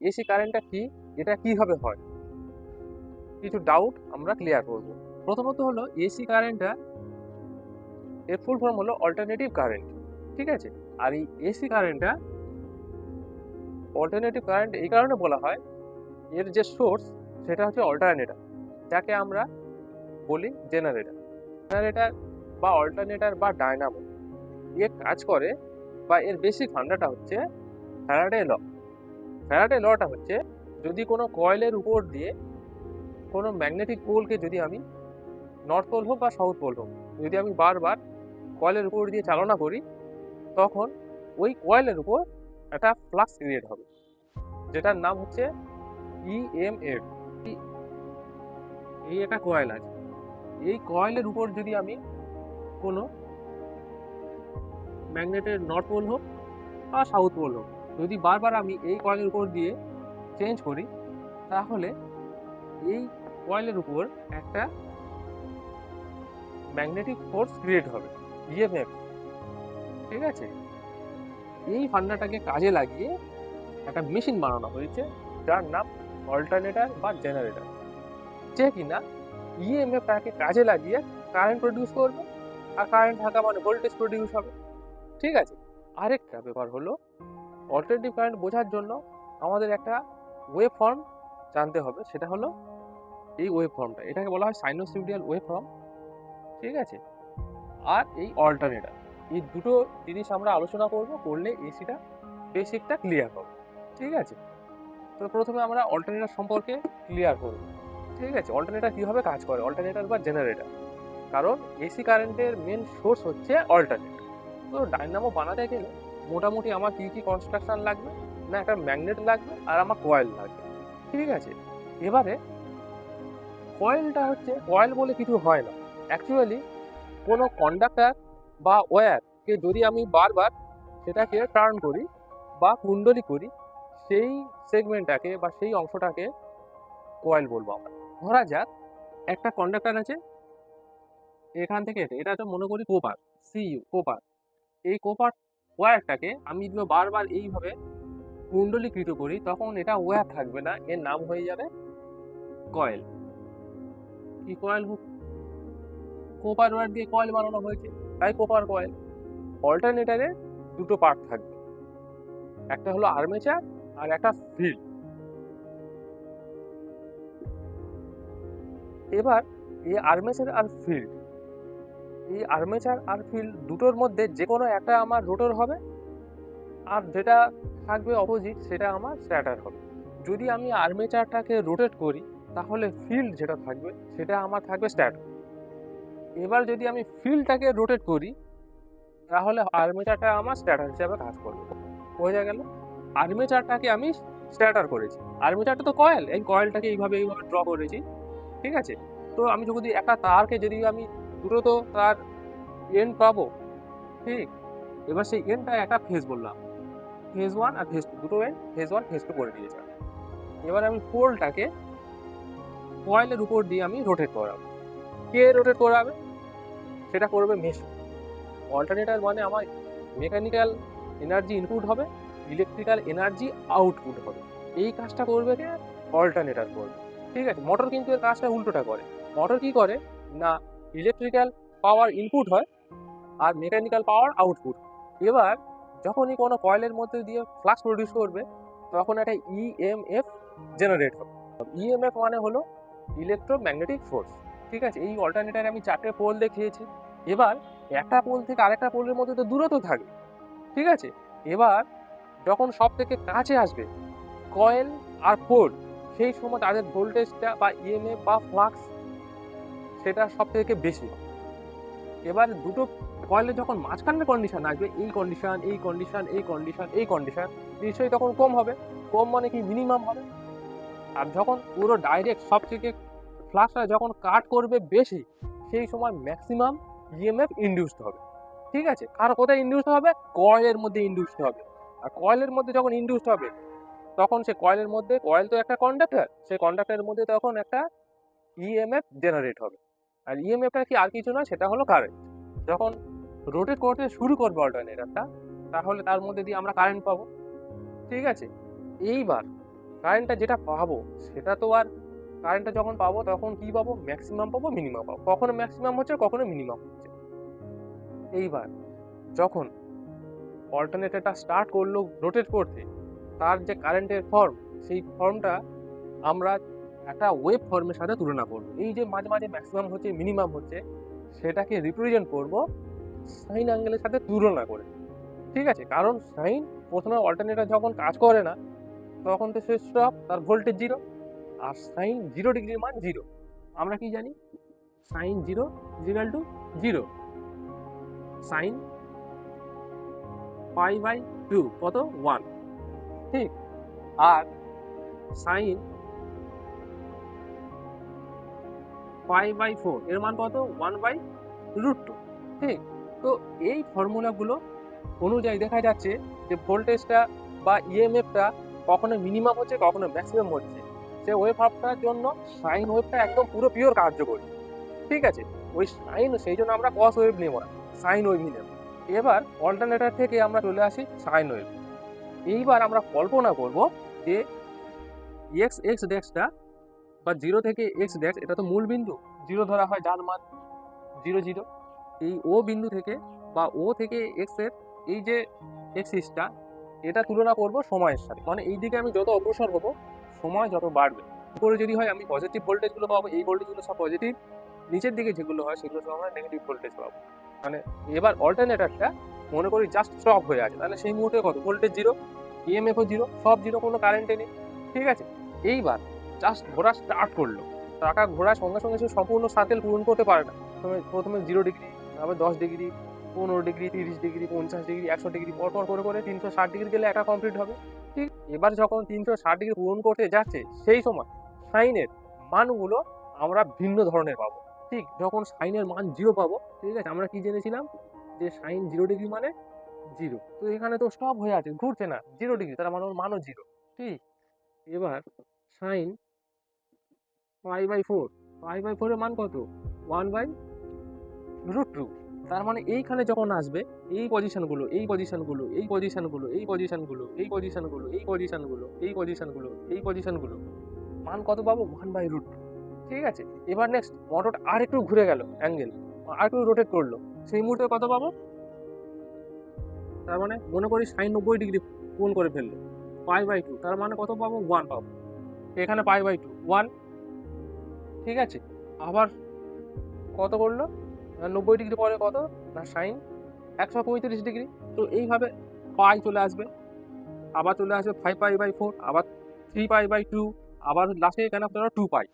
AC কারেন্টটা কি? এটা কীভাবে হয়? কিছু ডাউট আমরা ক্লিয়ার করব। প্রথমত হলো এসি কারেন্টটা এর ফুল ফর্ম হলো অল্টারনেটিভ কারেন্ট ঠিক আছে? আর এই এসি কারেন্টটা অল্টারনেটিভ কারেন্ট এই কারণে বলা হয়, এর যে সোর্স সেটা হচ্ছে অল্টারনেটার যাকে আমরা বলি জেনারেটর জেনারেটর বা অল্টারনেটর বা ডায়নামো এর কাজ করে বা এর বেসিক ফান্ডাটা হচ্ছে ফ্যারাডে ল ফ্যারাডে লটা হচ্ছে, যদি কোনো কয়েলের উপর দিয়ে কোনো ম্যাগনেটিক পোলকে যদি আমি নর্থ পোল হোক বা সাউথ পোল হোক, যদি আমি বারবার কয়েলের উপর দিয়ে চালনা করি, তখন ওই কয়েলের উপর একটা ফ্লাক্স ক্রিয়েট হবে, যেটার নাম হচ্ছে E ইএমএফ এই একটা কয়েল আছে, এই কয়েলের উপর যদি আমি কোনো ম্যাগনেটের নর্থ পোল হোক বা সাউথ পোল হোক যদি বারবার আমি এই কয়েলের উপর দিয়ে চেঞ্জ করি, তাহলে এই কয়েলের উপর একটা ম্যাগনেটিক ফোর্স ক্রিয়েট হবে ইএমএফ ঠিক আছে? এই ফান্ডাটাকে কাজে লাগিয়ে একটা মেশিন বানানো হয়েছে, যার নাম অল্টারনেটর বা জেনারেটর যে কিনা ইএমএফটাকে কাজে লাগিয়ে কারেন্ট প্রডিউস করবে, আর কারেন্ট থাকা মানে ভোল্টেজ প্রডিউস হবে, ঠিক আছে? আরেকটা ব্যাপার হলো অল্টারনেটিভ কারেন্ট বোঝার জন্য আমাদের একটা ওয়েভ ফর্ম জানতে হবে। সেটা হলো এই ওয়েভ ফর্মটা এটাকে বলা হয় সাইনোসিউডিয়াল ওয়েভ ফর্ম ঠিক আছে? আর এই অল্টারনেটার এই দুটো জিনিস আমরা আলোচনা করব, করলে এসিটা বেসিকটা ক্লিয়ার হবে। ঠিক আছে? তো প্রথমে আমরা অল্টারনেটার সম্পর্কে ক্লিয়ার করব। ঠিক আছে? অল্টারনেটার কীভাবে কাজ করে? অল্টারনেটার বা জেনারেটর কারণ এসি কারেন্টের মেন সোর্স হচ্ছে অল্টারনেটর তো ডাইনামো বানাতে গেলে মোটামুটি আমার কী কী কনস্ট্রাকশন লাগবে? না, একটা ম্যাগনেট লাগবে আর আমার কয়েল লাগবে। ঠিক আছে? এবারে কয়েলটা হচ্ছে কয়েল বলে কিছু হয় না। অ্যাকচুয়ালি কোনো কন্ডাক্টার বা ওয়্যারকে যদি আমি বারবার সেটাকে টার্ন করি বা কুণ্ডলি করি, সেই সেগমেন্টটাকে বা সেই অংশটাকে কয়েল বলব আমরা। ধরা যাক, একটা কন্ডাক্টার আছে, এখান থেকে এটা এটা মনে করি কোপার সিইউ কোপার এই কোপার ওয়্যারটাকে আমি যদি বারবার এইভাবে কুণ্ডলীকৃত করি, তখন এটা ওয়্যার থাকবে না, এর নাম হয়ে যাবে কয়েল কি কয়েল কোপার ওয়্যার দিয়ে কয়েল বানানো হয়েছে। তাই কোপার কয়েল অল্টারনেটারে দুটো পার্ট থাকবে। একটা হলো আর্মেচার আর একটা ফিল্ড এবার এই আর্মেচার আর ফিল্ড এই আর্মেচার আর ফিল্ড দুটোর মধ্যে যে কোনো একটা আমার রোটর হবে আর যেটা থাকবে অপোজিট সেটা আমার স্ট্যাটার হবে। যদি আমি আর্মেচারটাকে রোটেট করি, তাহলে ফিল্ড যেটা থাকবে সেটা আমার থাকবে স্ট্যাটার এবার যদি আমি ফিল্ডটাকে রোটেট করি, তাহলে আর্মেচারটা আমার স্ট্যাটার হিসাবে কাজ করবে। বোঝা গেল? আর্মেচারটাকে আমি স্ট্যাটার করেছি। আর্মেচারটা তো কয়েল এই কয়েলটাকে এইভাবে এইভাবে ড্র করেছি। ঠিক আছে? তো আমি যদি একটা তারকে যদি আমি দুটো তো তার এন্ড পাবো। ঠিক? এবার সেই এন্ডটা একটা ফেজ বললাম। ফেজ ওয়ান আর ফেজ টু দুটো end phase one phase two করে দিয়েছিলাম। এবার আমি পোলটাকে কয়েলের উপর দিয়ে আমি রোটেট করাবো। কে রোটেট করাবে? সেটা করবে মেশিন অল্টারনেটার মানে আমার মেকানিক্যাল এনার্জি ইনপুট হবে ইলেকট্রিক্যাল এনার্জি আউটপুট হবে। এই কাজটা করবে কে? অল্টারনেটার করবে। ঠিক আছে? মোটর কিন্তু এর কাজটা উল্টোটা করে। মোটর কি করে? না ইলেকট্রিক্যাল পাওয়ার ইনপুট হয় আর মেকানিক্যাল পাওয়ার আউটপুট এবার যখনই কোনো কয়েলের মধ্যে দিয়ে ফ্লাক্স প্রডিউস করবে, তখন একটা ইএমএফ জেনারেট হবে। ইএমএফ মানে হলো ইলেকট্রোম্যাগনেটিক ফোর্স ঠিক আছে? এই অল্টারনেটারে আমি চারটে পোল দেখিয়েছি। এবার একটা পোল থেকে আরেকটা পোলের মধ্যে তো দূরত্ব থাকে। ঠিক আছে? এবার যখন সব থেকে কাছে আসবে কয়েল আর পোল সেই সময় তাদের ভোল্টেজটা বা ইএমএফ বা ফ্লাক্স সেটা সব থেকে বেশি। এবার দুটো কয়েলে যখন মাঝখানের কন্ডিশন আসবে, এই কন্ডিশন এই কন্ডিশন এই কন্ডিশন এই কন্ডিশন নিশ্চয়ই তখন কম হবে। কম মানে কি মিনিমাম হবে। আর যখন পুরো ডাইরেক্ট সব থেকে ফ্লাক্সটা যখন কাট করবে বেশি, সেই সময় ম্যাক্সিমাম ইএমএফ ইন্ডিউসড হবে। ঠিক আছে? আর কোথায় ইন্ডিউসড হবে? কয়েলের মধ্যে ইন্ডিউসড হবে। আর কয়েলের মধ্যে যখন ইন্ডিউসড হবে, তখন সে কয়েলের মধ্যে কয়েল তো একটা কন্ডাক্টর সেই কন্ডাক্টরের মধ্যে তখন একটা ইএমএফ জেনারেট হবে। আর ইএমএফটা কি আর কিছু নয় সেটা হলো কারেন্ট যখন রোটেট করতে শুরু করবে অল্টারনেটারটা তাহলে তার মধ্যে দিয়ে আমরা কারেন্ট পাবো। ঠিক আছে? এইবার কারেন্টটা যেটা পাবো, সেটা তো আর কারেন্টটা যখন পাবো, তখন কি পাবো? ম্যাক্সিমাম পাবো মিনিমাম পাবো। কখনো ম্যাক্সিমাম হচ্ছে, কখনো মিনিমাম হচ্ছে। এইবার যখন অল্টারনেটরটা স্টার্ট করল রোটেট করতে, তার যে কারেন্টের ফর্ম সেই ফর্মটা আমরা একটা ওয়েব ফর্মের সাথে তুলনা করব। এই যে মাঝে মাঝে ম্যাক্সিমাম হচ্ছে মিনিমাম হচ্ছে, সেটাকে রিপ্রেজেন্ট করব সাইন অ্যাঙ্গেলের সাথে তুলনা করে। ঠিক আছে? কারণ সাইন প্রথমে অল্টারনেটর যখন কাজ করে না, তখন তো সে স্টপ তার ভোল্টেজ জিরো আর সাইন জিরো ডিগ্রির মান জিরো আমরা কি জানি? Sine zero equal to zero sine pi by two কত? ওয়ান ঠিক। আর সাইন পাই বাই ফোর এর মান কত? ওয়ান বাই রুট টু ঠিক তো এই ফর্মুলাগুলো অনুযায়ী দেখা যাচ্ছে যে ভোল্টেজটা বা ইএমএফটা কখনো মিনিমাম হচ্ছে, কখনো ম্যাক্সিমাম হচ্ছে। সে ওয়েভ হাফটার জন্য সাইন ওয়েভটা একদম পুরো পিওর কার্যকরী। ঠিক আছে? ওই সাইন সেই জন্য আমরা কস ওয়েভ নেব না সাইন ওয়েভ নেব। এবার অল্টারনেটার থেকে আমরা চলে আসি সাইন ওয়েভ এইবার আমরা কল্পনা করব যে এক্স এক্স ডেক্সটা বা জিরো থেকে এক্স ডেক্স এটা তো মূল বিন্দু। জিরো ধরা হয় যার মান জিরো জিরো এই ও বিন্দু থেকে বা ও থেকে এক্সের এই যে এক্সিসটা এটা তুলনা করব সময়ের সাথে। মানে এই দিকে আমি যত অগ্রসর হব, সময় যত বাড়বে। উপরে যদি হয়, আমি পজিটিভ ভোল্টেজগুলো পাবো, এই ভোল্টেজগুলো সব পজিটিভ নিচের দিকে যেগুলো হয়, সেগুলো সব আমরা নেগেটিভ ভোল্টেজ পাবো। মানে এবার অল্টারনেটারটা মনে করি জাস্ট স্টপ হয়ে আছে। তাহলে সেই মুহূর্তে কত? ভোল্টেজ জিরো ইএমএফও জিরো সব জিরো কোনো কারেন্টে নেই। ঠিক আছে? এইবার জাস্ট ঘোরা স্টার্ট করল। টাকা ঘোরার সঙ্গে সঙ্গে সে সম্পূর্ণ সার্কেল পূরণ করতে পারে না। প্রথমে প্রথমে জিরো ডিগ্রি তারপর দশ ডিগ্রি পনেরো ডিগ্রি তিরিশ ডিগ্রি পঞ্চাশ ডিগ্রি একশো ডিগ্রি পরপর করে করে তিনশো ষাট ডিগ্রি গেলে একটা কমপ্লিট হবে। ঠিক এবার যখন তিনশো ষাট ডিগ্রি পূরণ করতে যাচ্ছে, সেই সময় সাইনের মানগুলো আমরা ভিন্ন ধরনের পাবো। ঠিক যখন সাইনের মান জিরো পাবো, ঠিক আছে, আমরা কি জেনেছিলাম? যে সাইন জিরো ডিগ্রি মানে জিরো তো এখানে তো স্টপ হয়ে আছে, ঘুরছে না জিরো ডিগ্রি তার মানে মানও জিরো ঠিক, এবার sine pi by four pi by ফোরের মান কত? ওয়ান বাই রুট টু তার মানে এইখানে যখন আসবে, এই পজিশনগুলো এই পজিশনগুলো এই পজিশনগুলো এই পজিশনগুলো এই পজিশনগুলো এই পজিশনগুলো এই পজিশনগুলো এই পজিশনগুলো মান কত পাবো? ওয়ান বাই রুট ঠিক আছে? এবার নেক্সট মোটরটা আর একটু ঘুরে গেল অ্যাঙ্গেল আর একটু রোটেট করল। সেই মুহূর্তে কত পাবো? তার মানে মনে করি সাইন নব্বই ডিগ্রি কোন করে ফেলল। পাই বাই টু তার মানে কত পাবো? ওয়ান পাবো। এখানে পাই বাই টু ওয়ান ঠিক আছে? আবার কত করল? নব্বই ডিগ্রি পরে কত? না, সাইন? একশো পঁয়ত্রিশ ডিগ্রি। তো এইভাবে পাই চলে আসবে। আবার চলে আসবে ফাইভ পাই বাই ফোর আবার থ্রি পাই বাই টু আবার লাস্টে কেন আপনারা টু পাই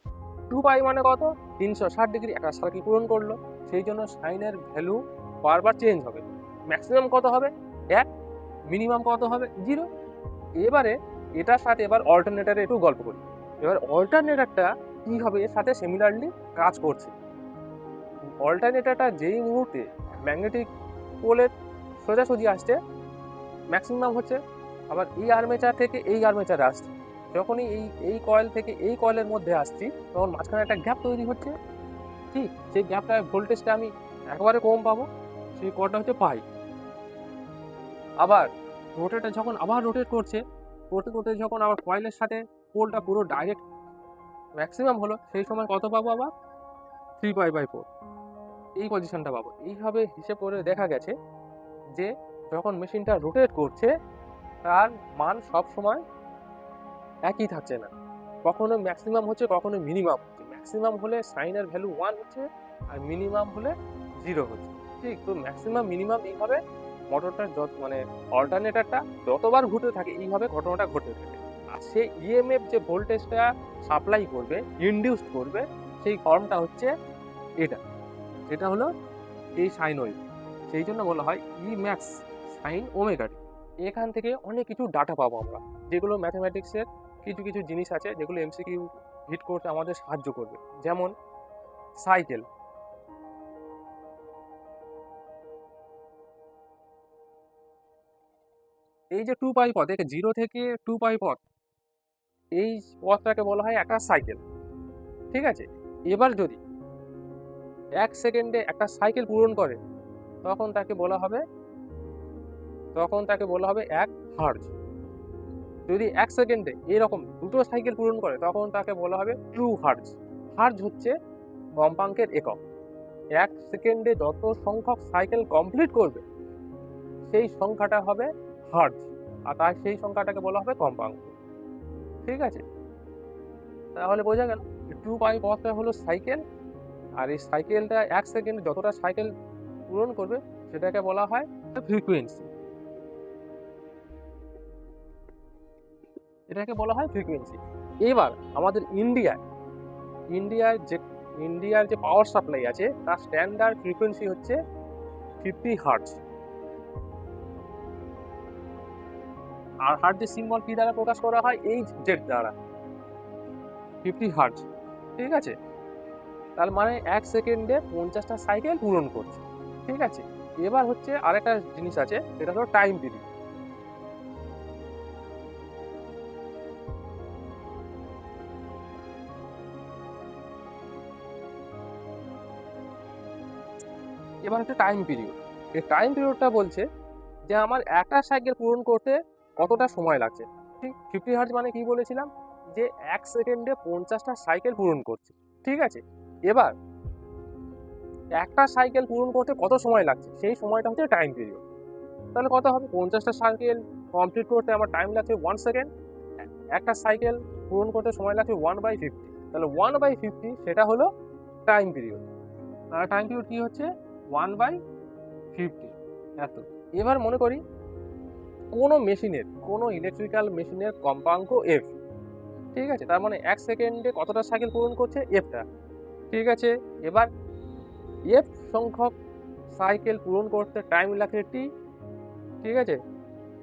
টু পাই মানে কত? তিনশো ষাট ডিগ্রি। একটা সার্কেল পূরণ করল। সেই জন্য সাইনের ভ্যালু বারবার চেঞ্জ হবে। ম্যাক্সিমাম কত হবে? এক। মিনিমাম কত হবে? জিরো এবারে এটার সাথে এবার অল্টারনেটারে একটু গল্প করি। এবার অল্টারনেটারটা কী হবে এর সাথে সিমিলারলি কাজ করছে? অল্টারনেটারটা যেই মুহূর্তে ম্যাগনেটিক পোলের সোজাসুজি আসছে ম্যাক্সিমাম হচ্ছে আবার এই আর্মেচার থেকে এই আর্মেচারে আসছে। যখনই এই এই কয়েল থেকে এই কয়েলের মধ্যে আসছি, তখন মাঝখানে একটা গ্যাপ তৈরি হচ্ছে। ঠিক সেই গ্যাপটা ভোল্টেজটা আমি একবারে কম পাবো, সেই কটা হচ্ছে পাই আবার রোটেটটা যখন আবার রোটেট করছে করতে করতে যখন আবার কয়েলের সাথে পোলটা পুরো ডাইরেক্ট ম্যাক্সিমাম হলো সেই সময় কত পাবো আবার? থ্রি পাই বাই ফোর এই পজিশনটা পাবো। এইভাবে হিসেব করে দেখা গেছে যে যখন মেশিনটা রোটেট করছে, তার মান সব সময় একই থাকছে না। কখনো ম্যাক্সিমাম হচ্ছে, কখনো মিনিমাম হচ্ছে। ম্যাক্সিমাম হলে সাইনের ভ্যালু ওয়ান হচ্ছে আর মিনিমাম হলে জিরো হচ্ছে। ঠিক? তো ম্যাক্সিমাম মিনিমাম এইভাবে মোটরটা যত মানে অল্টারনেটারটা যতবার ঘুরতে থাকে, এইভাবে ঘটনাটা ঘটতে থাকে। আর সে ইএমএফ যে ভোল্টেজটা সাপ্লাই করবে ইনডিউস করবে, সেই ফর্মটা হচ্ছে এটা। যেটা হলো এই সাইন ওয়েভ সেই জন্য বলা হয় ই ম্যাক্স সাইন ওমেগা এখান থেকে অনেক কিছু ডাটা পাবো আমরা, যেগুলো ম্যাথমেটিক্সের কিছু কিছু জিনিস আছে, যেগুলো এমসিকিউ হিট করতে আমাদের সাহায্য করবে। যেমন সাইকেল এই যে টু পাই পথ একে জিরো থেকে টু পাই পথ এই পথটাকে বলা হয় একটা সাইকেল। ঠিক আছে? এবার যদি এক সেকেন্ডে একটা সাইকেল পূরণ করে, তখন তাকে বলা হবে, তখন তাকে বলা হবে এক হার্জ। যদি এক সেকেন্ডে এরকম দুটো সাইকেল পূরণ করে, তখন তাকে বলা হবে ট্রু হার্জ। হার্জ হচ্ছে কম্পাঙ্কের একক। এক সেকেন্ডে যত সংখ্যক সাইকেল কমপ্লিট করবে, সেই সংখ্যাটা হবে হার্জ। আর তার সেই সংখ্যাটাকে বলা হবে কম্পাঙ্ক। ঠিক আছে? তাহলে বোঝা গেল টু পাই পথটা হলো সাইকেল আর এই সাইকেলটা এক সেকেন্ডে যতটা সাইকেল পূরণ করবে, সেটাকে বলা হয় ফ্রিকোয়েন্সি এটাকে বলা হয় ফ্রিকোয়েন্সি এবার আমাদের ইন্ডিয়ায় ইন্ডিয়ার যে ইন্ডিয়ার যে পাওয়ার সাপ্লাই আছে, তার স্ট্যান্ডার্ড ফ্রিকোয়েন্সি হচ্ছে ফিফটি হার্টস আর হার্টজের সিম্বল কি দ্বারা প্রকাশ করা হয়? এইচ জেড দ্বারা। ফিফটি হার্টস ঠিক আছে? তার মানে এক সেকেন্ডে পঞ্চাশটা সাইকেল পূরণ করছে, ঠিক আছে? এবার হচ্ছে আরেকটা জিনিস আছে, সেটা হলো টাইম পিরিয়ড এবার হচ্ছে টাইম পিরিয়ড এই টাইম পিরিয়ডটা বলছে যে আমার একটা সাইকেল পূরণ করতে কতটা সময় লাগছে? ঠিক ফিফটি হার্জ মানে কি বলেছিলাম? যে এক সেকেন্ডে পঞ্চাশটা সাইকেল পূরণ করছে। ঠিক আছে? এবার একটা সাইকেল পূরণ করতে কত সময় লাগছে? সেই সময়টা হচ্ছে টাইম পিরিয়ড তাহলে কত হবে? পঞ্চাশটা সাইকেল কমপ্লিট করতে আমার টাইম লাগছে ওয়ান সেকেন্ড একটা সাইকেল পূরণ করতে সময় লাগছে ওয়ান বাই ফিফটি তাহলে ওয়ান বাই ফিফটি সেটা হলো টাইম পিরিয়ড টাইম পিরিয়ড কী হচ্ছে? ওয়ান বাই ফিফটি এত। এবার মনে করি কোনো মেশিনের, কোনো ইলেকট্রিক্যাল মেশিনের কম্পাঙ্ক এফ ঠিক আছে? তার মানে এক সেকেন্ডে কতটা সাইকেল পূরণ করছে? এফটা ঠিক আছে? এবার এফ সংখ্যক সাইকেল পূরণ করতে টাইম লাগে টি ঠিক আছে?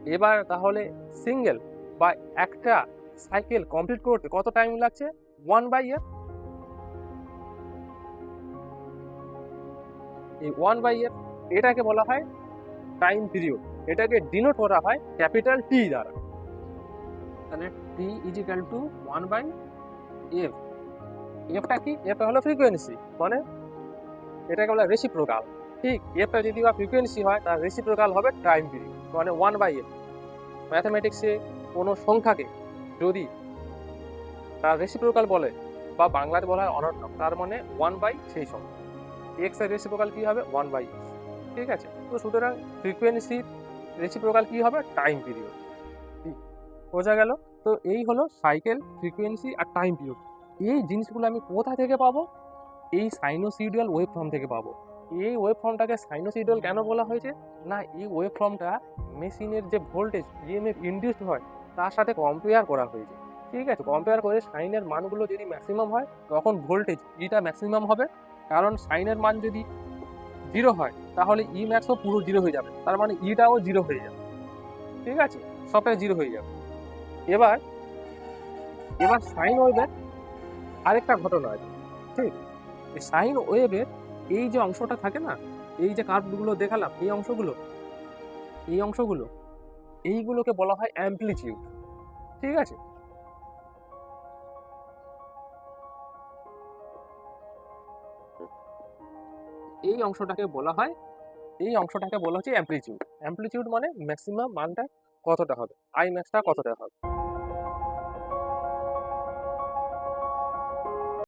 এবার তাহলে সিঙ্গেল বা একটা সাইকেল কমপ্লিট করতে কত টাইম লাগছে? ওয়ান বাই এফ এই ওয়ান বাই এফ এটাকে বলা হয় টাইম পিরিয়ড এটাকে ডিনোট করা হয় ক্যাপিটাল টি দ্বারা। তাহলে T is equal to one by F এফটা কি? এফটা হলো ফ্রিকোয়েন্সি মানে এটাকে বলা রেসিপ্রোকাল ঠিক এফটা যদি বা ফ্রিকোয়েন্সি হয় তার রেসিপ্রোকাল হবে টাইম পিরিয়ড মানে ওয়ান বাই এফ ম্যাথামেটিক্সে কোনো সংখ্যাকে যদি তার রেসিপ্রোকাল বলে, বা বাংলাতে বলা হয় অনর্থক তার মানে ওয়ান বাই সেই সংখ্যা। এক্সের রেসিপ্রোকাল কী হবে? ওয়ান বাই ঠিক আছে? তো সুতরাং ফ্রিকোয়েন্সির রেসিপ্রোকাল কী হবে? টাইম পিরিয়ড বোঝা গেল? তো এই হলো সাইকেল ফ্রিকোয়েন্সি আর টাইম পিরিয়ড এই জিনিসগুলো আমি কোথা থেকে পাবো? এই সাইনোসিডিয়াল ওয়েব ফর্ম থেকে পাবো। এই ওয়েব ফর্মটাকে সাইনোসিডিয়াল কেন বলা হয়েছে? না, এই ওয়েব ফর্মটা মেশিনের যে ভোল্টেজ ইএমএফ ইন্ডিউসড হয়, তার সাথে কম্পেয়ার করা হয়েছে। ঠিক আছে? কম্পেয়ার করে সাইনের মানগুলো যদি ম্যাক্সিমাম হয়, তখন ভোল্টেজ এটা ম্যাক্সিমাম হবে। কারণ সাইনের মান যদি জিরো হয়, তাহলে ই ম্যাক্সও পুরো জিরো হয়ে যাবে। তার মানে ইটাও জিরো হয়ে যাবে। ঠিক আছে? সবটাই জিরো হয়ে যাবে। এবার এবার সাইন ওয়েভের আরেকটা ঘটনা আছে। ঠিক? সাইন ওয়েভের এই যে অংশটা থাকে না, এই যে কার্ভগুলো দেখালাম, এই অংশগুলো এই অংশগুলো, এইগুলোকে বলা হয় অ্যাম্পলিটিউড ঠিক আছে? এই অংশটাকে বলা হয়, এই অংশটাকে বলা হচ্ছে অ্যাম্পলিচিউড অ্যাম্পলিচিউড মানে ম্যাক্সিমাম মানটা কতটা হবে? আই ম্যাক্সটা কতটা হবে?